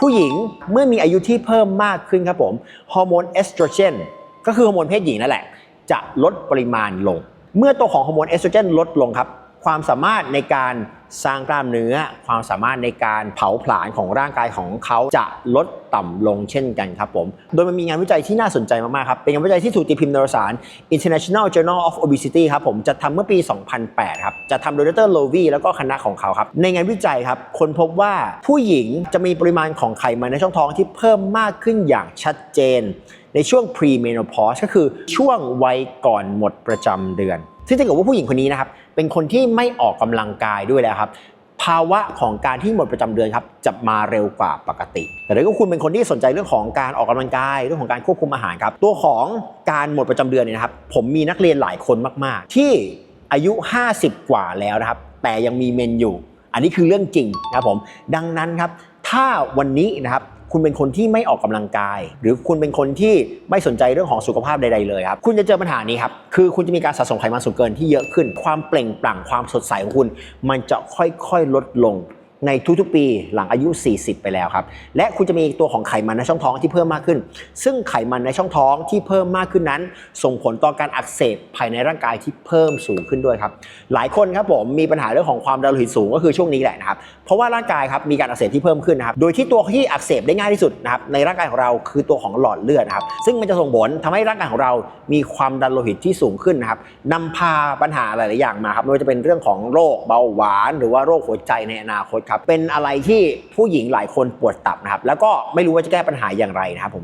ผู้หญิงเมื่อมีอายุที่เพิ่มมากขึ้นครับผมฮอร์โมนเอสโตรเจนก็คือฮอร์โมนเพศหญิงนั่นแหละ จะลดปริมาณลง เมื่อตัวของฮอร์โมนเอสโตรเจนลดลงครับ ความสามารถในการ สร้างกล้ามเนื้อความสามารถในการเผาผลาญของร่างกายของเขาจะลดต่ำลงเช่นกันครับผม โดยมันมีงานวิจัยที่น่าสนใจมาก ๆ ครับ เป็นงานวิจัยที่ถูกตีพิมพ์ในวารสาร International Journal of Obesity ครับผมจะทำเมื่อปี 2008 ครับ จะทำโดยดรโลวีแล้วก็คณะของเขาครับ ในงานวิจัยครับ คนพบว่าผู้หญิงจะมีปริมาณของไขมันในช่องท้องที่เพิ่มมากขึ้นอย่างชัดเจน ในช่วง pre-menopause ก็คือช่วงวัยก่อนหมดประจำเดือน ซึ่งถ้าเกิดว่าผู้หญิงคนนี้นะครับเป็นคนที่ไม่ออกกำลังกายด้วยแล้วครับภาวะของการที่หมดประจำเดือนครับจะมาเร็วกว่าปกติ แต่ถ้าเกิดคุณเป็นคนที่สนใจเรื่องของการออกกำลังกายเรื่องของการควบคุมอาหารครับ ตัวของการหมดประจำเดือนเนี่ยนะครับ ผมมีนักเรียนหลายคนมาก ๆ ที่อายุ 50 กว่าแล้วนะครับ แต่ยังมีเมนอยู่ อันนี้คือเรื่องจริงนะครับผม ดังนั้นครับ ถ้าวันนี้นะครับ คุณเป็นคนที่ไม่ออกกำลังกาย หรือคุณเป็นคนที่ไม่สนใจเรื่องของสุขภาพใดๆเลยครับคุณจะเจอปัญหานี้ครับคือคุณจะมีการสะสมไขมันส่วนเกินที่เยอะขึ้น ความเปล่งปลั่งความสดใสของคุณ มันจะค่อยๆลดลง ในทุกๆปีหลังอายุ 40 ไปแล้วครับ และคุณจะมีตัวของไขมันในช่องท้องที่เพิ่มมากขึ้น ซึ่งไขมันในช่องท้องที่เพิ่มมากขึ้นนั้น ส่งผลต่อการอักเสบภายในร่างกายที่เพิ่มสูงขึ้นด้วยครับ หลายคนครับผมมีปัญหาเรื่องของความดันโลหิตสูงก็คือช่วงนี้แหละนะครับ เพราะว่าร่างกายครับมีการอักเสบที่เพิ่มขึ้นนะครับ โดยที่ตัวที่อักเสบได้ง่ายที่สุดนะครับในร่างกายของเราคือตัวของหลอดเลือดนะครับ ซึ่งมันจะส่งผลทำให้ร่างกายของเรามีความดันโลหิตที่สูงขึ้นนะครับนำพาปัญหาหลาย ๆ อย่างมาครับไม่ว่าจะเป็นเรื่องของโรคเบาหวาน หรือว่าโรคหัวใจในอนาคตครับเป็นอะไรที่ผู้หญิงหลายคนปวดตับนะครับแล้วก็ไม่รู้ว่าจะแก้ปัญหาอย่างไรนะครับผม